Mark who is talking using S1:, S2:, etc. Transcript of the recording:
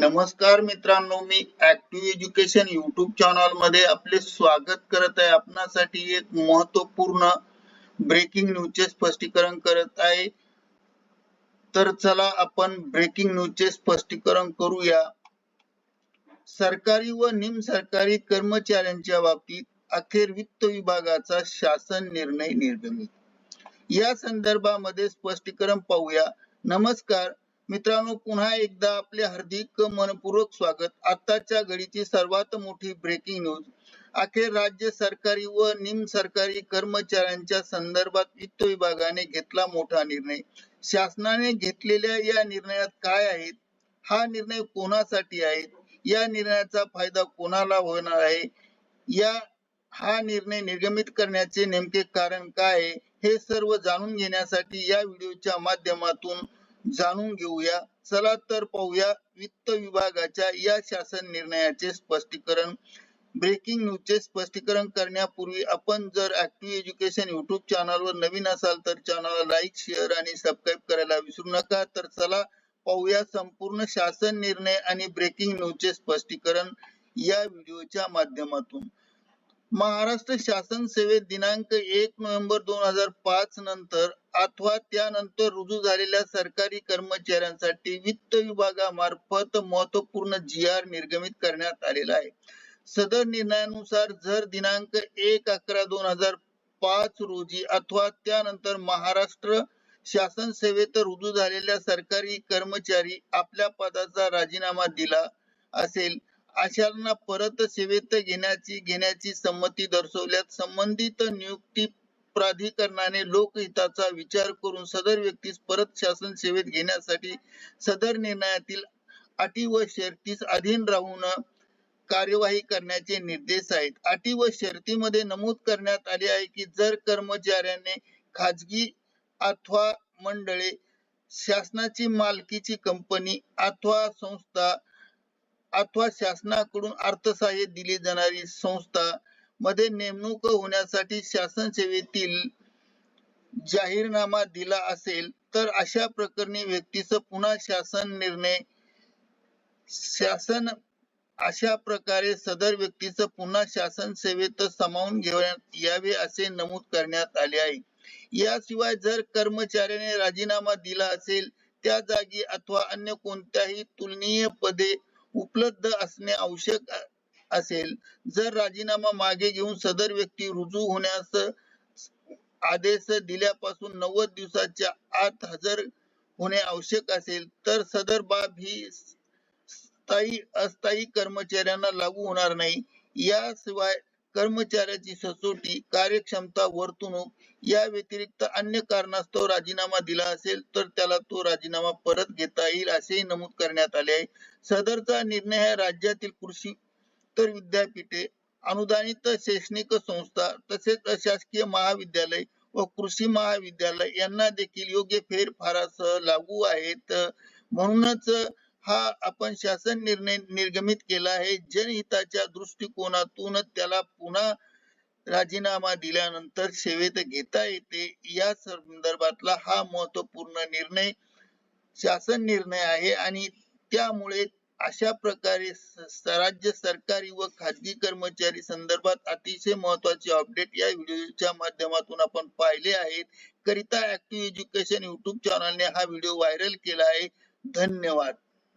S1: नमस्कार मित्रांनो मी ऍक्टिव्ह एज्युकेशन युट्यूब चॅनलमध्ये आपले स्वागत करत आहे. आपणासाठी एक महत्त्वपूर्ण ब्रेकिंग न्यूजचे स्पष्टीकरण करत आहे. तर चला आपण ब्रेकिंग न्यूजचे स्पष्टीकरण करूया. सरकारी व निम सरकारी कर्मचाऱ्यांच्या बाबतीत अखेर वित्त विभागाचा शासन निर्णय निर्गमित. या संदर्भामध्ये स्पष्टीकरण पाहूया. नमस्कार मित्रांनो पुन्हा एकदा आपले हार्दिक मनपूर्वक स्वागत. आताच्या घडीची सर्वात मोठी ब्रेकिंग न्यूज अखेर राज्य सरकारी व निम सरकारी कर्मचाऱ्यांच्या संदर्भात वित्त विभागाने घेतला मोठा निर्णय. शासनाने घेतलेल्या या निर्णयात काय आहेत हा निर्णय कोणासाठी आहे? या निर्णयाचा फायदा कोणाला होणार आहे? या हा निर्णय निर्गमित करण्याचे नेमके कारण काय आहे? हे सर्व जाणून घेण्यासाठी या व्हिडिओच्या माध्यमातून जाणून घेऊया. चला तर पाहूया वित्त विभागाच्या या शासन निर्णयाचे स्पष्टीकरण. ब्रेकिंग न्यूजचे स्पष्टीकरण करण्यापूर्वी आपण जर ऍक्टिव्ह एज्युकेशन युट्यूब चॅनलवर नवीन असाल तर चॅनलला लाईक शेअर आणि सबस्क्राईब करायला विसरू नका. तर चला पाहूया संपूर्ण शासन निर्णय आणि ब्रेकिंग न्यूजचे स्पष्टीकरण या व्हिडिओच्या माध्यमातून. महाराष्ट्र शासन सेवेत दिनांक एक नोव्हेंबर दोन हजार पाच नंतर अथवा त्यानंतर रुजू झालेल्या सरकारी कर्मचाऱ्यांसाठी वित्त विभागामार्फत महत्त्वपूर्ण जी आर निर्गमित करण्यात आलेला आहे. सदर निर्णयानुसार जर दिनांक एक अकरा दोन हजार पाच रोजी अथवा त्यानंतर महाराष्ट्र शासन सेवेत रुजू झालेल्या सरकारी कर्मचारी आपल्या पदाचा राजीनामा दिला असेल अशांना परत सेवेत घेण्याची घेण्याची संमती दर्शवल्यास संबंधित नियुक्ती प्राधिकरणाने लोकहिताचा विचार करून सदर व्यक्तीस परत शासन सेवेत घेण्यासाठी सदर निर्णयातील अटी व शर्तीस अधीन राहून कार्यवाही करण्याचे निर्देश आहेत. अटी व शर्तीमध्ये नमूद करण्यात आले आहे की जर कर्मचाऱ्याने खाजगी अथवा मंडळे शासनाची मालकीची कंपनी अथवा संस्था अथवा शासनाकडून अर्थसहाय्य दिली जाणारी संस्था मध्ये नेमणूक होण्यासाठी शासन सेवेतील जाहीरनामा दिला असेल तर अशा प्रकरणी व्यक्तीस पुन्हा शासन निर्णय शासन अशा प्रकारे सदर व्यक्तीच पुन्हा शासन सेवेत सामावून घेण्यात यावे असे नमूद करण्यात आले आहे. याशिवाय जर कर्मचाऱ्याने राजीनामा दिला असेल त्या जागी अथवा अन्य कोणत्याही तुलनीय पदे उपलब्ध असणे आवश्यक असेल. जर राजीनामा मागे घेऊन सदर व्यक्ती रुजू होण्यास आदेश दिल्यापासून नव्वद दिवसाच्या आत हजर होणे आवश्यक असेल तर सदर बाब ही स्थायी अस्थायी कर्मचाऱ्यांना लागू होणार नाही. याशिवाय कर्मचाऱ्याची सचोटी कार्यक्षमता वर्तणूक या व्यतिरिक्त अन्य कारणास्तव राजीनामा दिला असेल तर त्याला तो राजीनामा परत घेता येईल असेही नमूद करण्यात आले आहे. सदरचा निर्णय हा राज्यातील कृषी तर विद्यापीठे अनुदानित शैक्षणिक संस्था तसेच अशासकीय महाविद्यालय व कृषी महाविद्यालय यांना देखील योग्य फेरफारासह लागू आहेत. म्हणूनच हा आपण शासन निर्णय निर्गमित केला आहे. जनहिताच्या दृष्टिकोनातून त्याला पुन्हा राजीनामा दिल्यानंतर सेवेत घेता येते. या संदर्भातला हा महत्त्वपूर्ण निर्णय शासन निर्णय आहे आणि त्यामुळे अशा प्रकारे राज्य सरकारी व खाजगी कर्मचारी संदर्भात अतिशय महत्त्वाचे अपडेट या व्हिडिओच्या माध्यमातून आपण पाहिले आहेत. करिता ऍक्टिव्ह एज्युकेशन युट्यूब चॅनलने हा व्हिडिओ व्हायरल केला आहे. धन्यवाद.